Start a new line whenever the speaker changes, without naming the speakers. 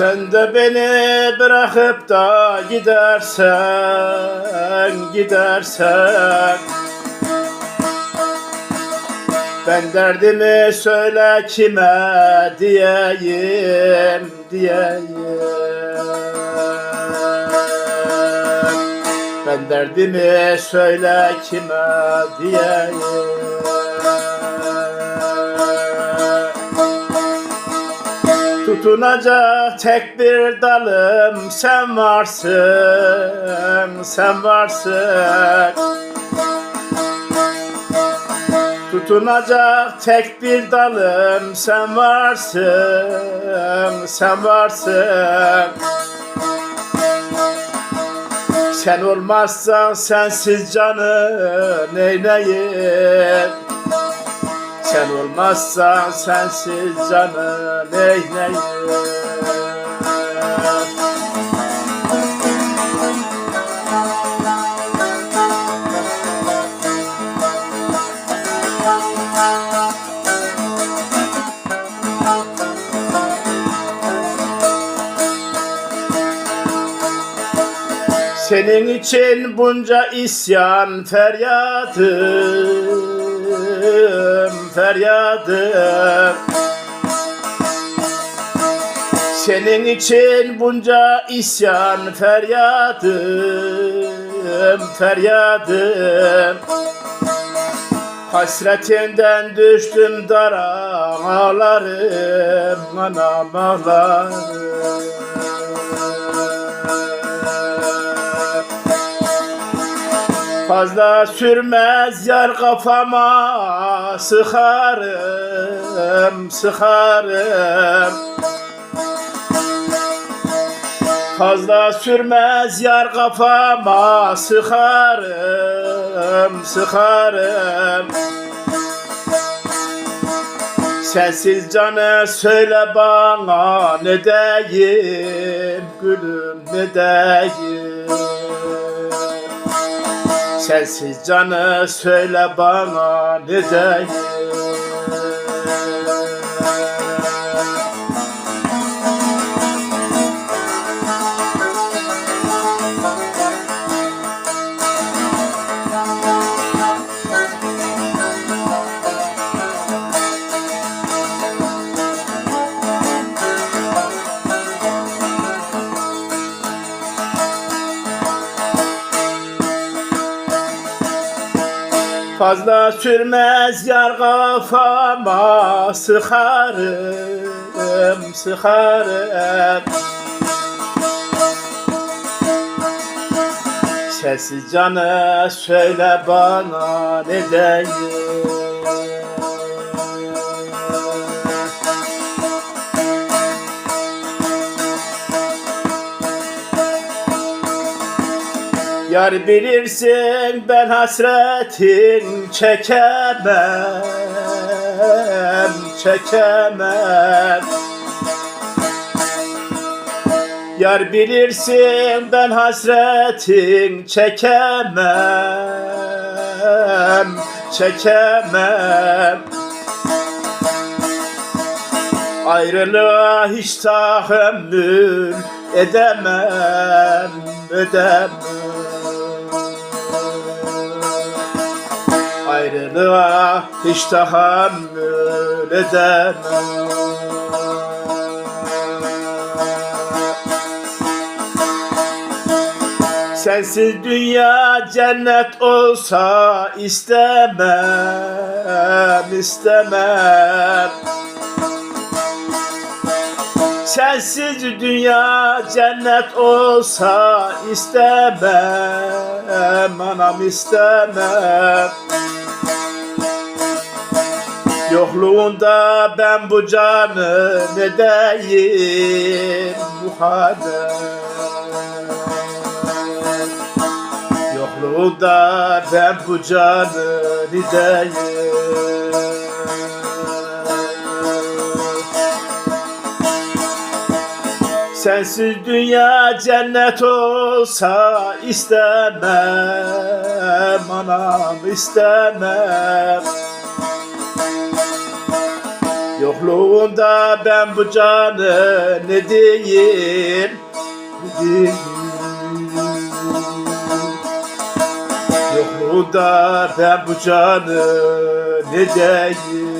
Sen de beni bırakıp da gidersen, gidersen. Ben derdimi söyle kime diyeyim, diyeyim. Ben derdimi söyle kime diyeyim Tutunacak tek bir dalım sen varsın, sen varsın. Tutunacak tek bir dalım sen varsın, sen varsın. Sen olmazsan sensiz canım neyleyim? Sen olmazsan sensiz canım neyleyim? Senin için bunca isyan feryadım, feryadım Senin için bunca isyan feryadım, feryadım Hasretinden düştüm dara ağlarım, anam ağlarım Fazla sürmez yar kafama. Sıkarım, sıkarım. Fazla sürmez yar kafama. Sıkarım, sıkarım. Sensiz canı söyle bana ne deyim gülüm ne deyim Sensiz canı söyle bana ne Fazla sürmez yar kafama sıkarım, sıkarım. Sessiz canı söyle bana ne deyim Yar bilirsin ben hasretin çekemem, çekemem. Yar bilirsin ben hasretin çekemem, çekemem. Ayrılığa hiç tahammül edemem, edemem Ayrılığa hiç tahammül edemem. Sensiz dünya cennet olsa istemem, istemem. Sensiz dünya cennet olsa istemem, anam istemem Yokluğunda ben bu canı ne deyim bu halde? Yokluğunda ben bu canı ne deyim Sensiz dünya cennet olsa istemem anam istemem Yokluğunda ben bu canı ne diyeyim? Ne diyeyim? Yokluğunda ben bu canı ne diyeyim